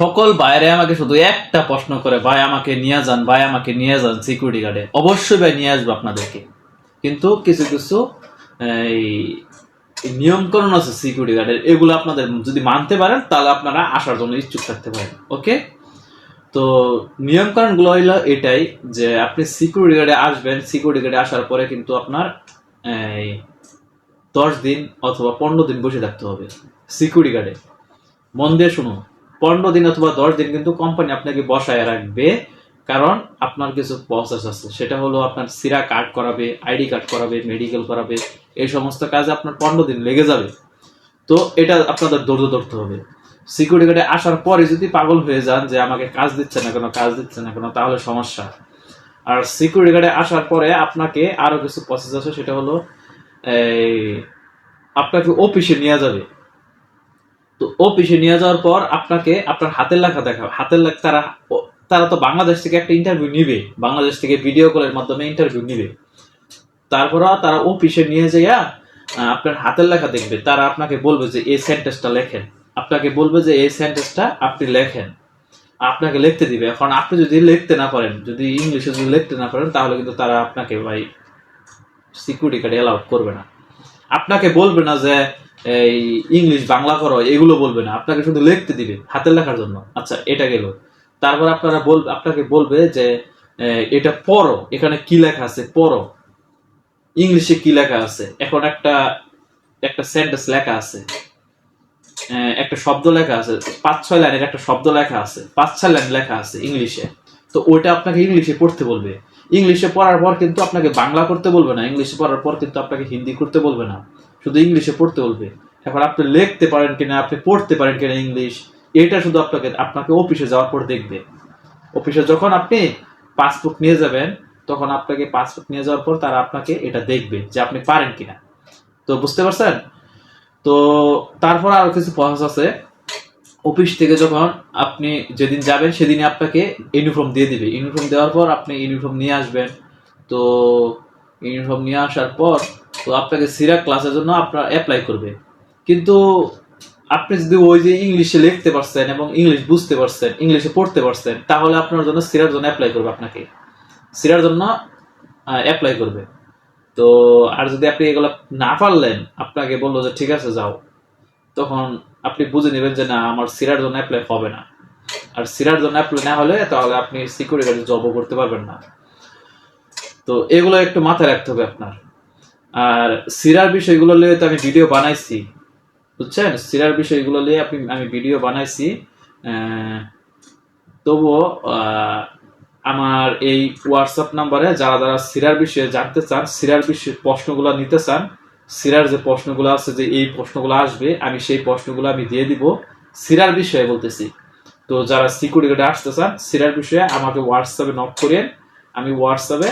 সকল বাইরে আমাকে শুধু একটা প্রশ্ন করে, ভাই, আমাকে নিয়ে যান, ভাই, আমাকে নিয়ে যান সিকিউরিটি গার্ডে অবশ্যই ভাই, নিয়ে আসব আপনাদেরকে। কিন্তু কিছু কিছু এই নিয়মকরণ আছে সিকিউরিটি গার্ডের এগুলো আপনাদের যদি মানতে পারেন, তাহলে আপনারা আসার জন্য ইচ্ছুক থাকতে পারেন, ওকে? তো নিয়মকানুনগুলো হইল এটাই যে, আপনি সিকিউরিটি গার্ডে আসবেন সিকিউরিটি গার্ডে আসার পরে কিন্তু আপনার, এই, দশ দিন অথবা পনেরো দিন বসে থাকতে হবে সিকিউরিটি গার্ডে মন দিয়ে শুনুন। পনেরো দিন অথবা দশ দিন কিন্তু কোম্পানি আপনাকে বসায় রাখবে, কারণ আপনার কিছু প্রসেস আছে। সেটা হলো আপনার সিরা কার্ড করাবে আইডি কার্ড করাবে মেডিকেল করাবে, এই সমস্ত কাজে আপনার পনেরো দিন লেগে যাবে। তো এটা আপনাদের ধৈর্য ধরতে হবে। সিকিউরিটি গার্ডে আসার পরে যদি পাগল হয়ে যান যে আমাকে কাজ দিচ্ছে না কেন, কাজ দিচ্ছে না কেন, তাহলে সমস্যা। আর সিকিউরিটি গার্ডে আসার পরে আপনাকে আরও কিছু প্রসেস আছে, সেটা হলো, এই, আপনাকে অফিসে নিয়ে যাবে। তো ও অফিসে নিয়ে যাওয়ার পর আপনাকে আপনার হাতের লেখা দেখাবে। হাতের লেখা তারা তারা তো বাংলাদেশ থেকে একটা ইন্টারভিউ নিবে। বাংলাদেশ থেকে ভিডিও কলের মাধ্যমে ইন্টারভিউ নিবে। তারপর তারা ও অফিসে নিয়ে যাইয়া আপনার হাতের লেখা দেখবে। তারা আপনাকে বলবে যে, এই সেন্টেন্সটা লেখেন। আপনাকে বলবে যে, এই সেন্টেন্সটা আপনি লেখেন। আপনাকে লিখতে দিবে। এখন আপনি যদি লিখতে না পারেন, যদি ইংলিশে যদি লিখতে না পারেন, তাহলে কিন্তু তারা আপনাকে ভাই সিকিউরিটি কার্ড অ্যালাউড করবে না। আপনাকে বলবে না যে, এই ইংলিশ বাংলা করো, এগুলো বলবে না। আপনাকে শুধু লিখতে দিবে, হাতের লেখার জন্য। আচ্ছা এটা গেল। তারপর আপনারা বল আপনাকে বলবে যে এটা পড়ো, এখানে কি লেখা আছে? পড়ো। ইংলিশে কি লেখা আছে? এখন একটা একটা সেন্টেন্স লেখা আছে। একটা শব্দ লেখা আছে। পাঁচ, ছয় লাইনের একটা শব্দ লেখা আছে। পাঁচ, ছয় লাইন লেখা আছে ইংলিশে। তো ওইটা আপনাকে ইংলিশে পড়তে বলবে। ইংলিশে পড়ার পর কিন্তু আপনাকে বাংলা করতে বলবে না ইংলিশে পড়ার পর কিন্তু আপনাকে হিন্দি করতে বলবে না, শুধু ইংলিশে পড়তে বলবে। এখন আপনি লিখতে পারেন কিনা, আপনি পড়তে পারেন কিনা ইংলিশ এটা শুধু আপনাকে আপনাকে অফিসে যাওয়ার পর দেখবে। অফিসে যখন আপনি পাসপোর্ট নিয়ে যাবেন, তখন আপনাকে পাসপোর্ট নিয়ে যাওয়ার পর তারা আপনাকে এটা দেখবে যে আপনি পারেন কিনা। তো বুঝতে পারছেন? তো তারপর আরও কিছু প্রসেস আছে। অফিস থেকে যখন আপনি যেদিন যাবেন, সেদিনই আপনাকে ইউনিফর্ম দিয়ে দিবে। ইউনিফর্ম দেওয়ার পর আপনি ইউনিফর্ম নিয়ে আসবেন। তো ইউনিফর্ম নিয়ে আসার পর, তো আপনাকে সিরা ক্লাসের জন্য আপনার অ্যাপ্লাই করবে। কিন্তু আপনি যদি ওই যে ইংলিশে লিখতে পারছেন এবং ইংলিশ বুঝতে পারছেন ইংলিশে পড়তে পারছেন, তাহলে আপনার জন্য সিরার জন্য অ্যাপ্লাই করবে আপনাকে। সিরার জন্য অ্যাপ্লাই করবে। তো আর যদি আপনি এগুলো না পারলেন, আপনাকে বলল যে, ঠিক আছে, যাও। তখন আপনি বুঝে নেবেন যে না, আমার সিরার জন্য অ্যাপ্লাই হবে না। আর সিরার জন্য অ্যাপ্লাই না হলে তাহলে আপনি সিকিউরিটি গার্ডে জবও করতে পারবেন না। তো এগুলো একটু মাথায় রাখতে হবে আপনার। আর সিরার বিষয়গুলো নিয়ে তো আমি ভিডিও বানাইছি, বুঝছেন? সিরার বিষয়গুলো নিয়ে আপনি, আমি ভিডিও বানাইছি। তবুও আমার এই হোয়াটসঅ্যাপ নাম্বারে যারা যারা সিরার বিষয়ে জানতে চান, সিরার বিষয়ে প্রশ্নগুলো নিতে চান সিরার যে প্রশ্নগুলো আছে, যে এই প্রশ্নগুলো আসবে, আমি সেই প্রশ্নগুলো আমি দিয়ে দিব সিরার বিষয়ে বলতেছি। তো যারা সিকিউরিটি গার্ডে আসতে চান, সিরার বিষয়ে আমাকে হোয়াটসঅ্যাপে নক করেন আমি হোয়াটসঅ্যাপে